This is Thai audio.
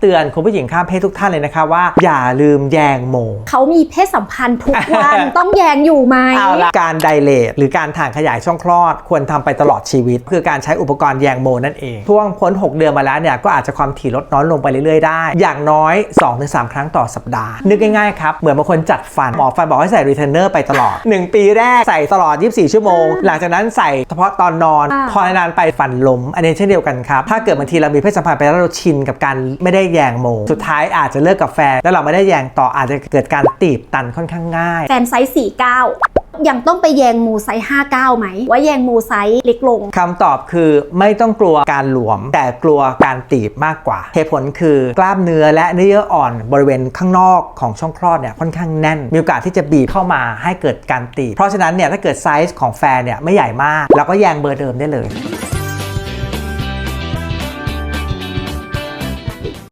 เตือนคุณผู้หญิงข้ามเพศทุกท่านเลยนะคะว่าอย่าลืมแยงโม เขามีเพศสัมพันธ์ทุกวัน ต้องแยงอยู่ไหมเอาละการไดเลตหรือการถ่างขยายช่องคลอด ควรทำไปตลอดชีวิต คือการใช้อุปกรณ์แยงโมนั่นเองช่วงพ้น 6 เดือนมาแล้วเนี่ยก็อาจจะความถี่ลดน้อยลงไปเรื่อยๆได้ อย่างน้อย 2-3 ครั้งต่อสัปดาห์ นึกง่ายๆครับ เหมือนบางคนจัดฟันหมอฟันบอกให้ใส่รีเทนเนอร์ไปตลอด 1 ปีแรกใส่ตลอด 24 ชั่วโมง หลังจากนั้นใส่เฉพาะตอนนอนอ่าพอนานๆไปฟันล้มอันนี้เช่นเดียวกันครับถ้าเกิดบางทีเรามีเพศสัมพันธ์ไปแล้วเราชินกับการไม่ได้แยงโม สุดท้ายอาจจะเลิกกับแฟน แล้วเราไม่ได้แยงต่ออาจจะเกิดการตีบตันค่อนข้างง่าย แฟนไซส์49 ยังต้องไปแยงมูไซส์59 ไหม ว่าแยงมูไซส์เล็กลง คำตอบคือไม่ต้องกลัวการหลวม แต่กลัวการตีบมากกว่า เหตุผลคือกล้ามเนื้อและเนื้อเยื่ออ่อนบริเวณข้างนอกของช่องคลอดเนี่ยค่อนข้างแน่น มีโอกาสที่จะบีบเข้ามาให้เกิดการตีบ เพราะฉะนั้นเนี่ยถ้าเกิดไซส์ของแฟนเนี่ยไม่ใหญ่มากเราก็แยงเบอร์เดิมได้เลย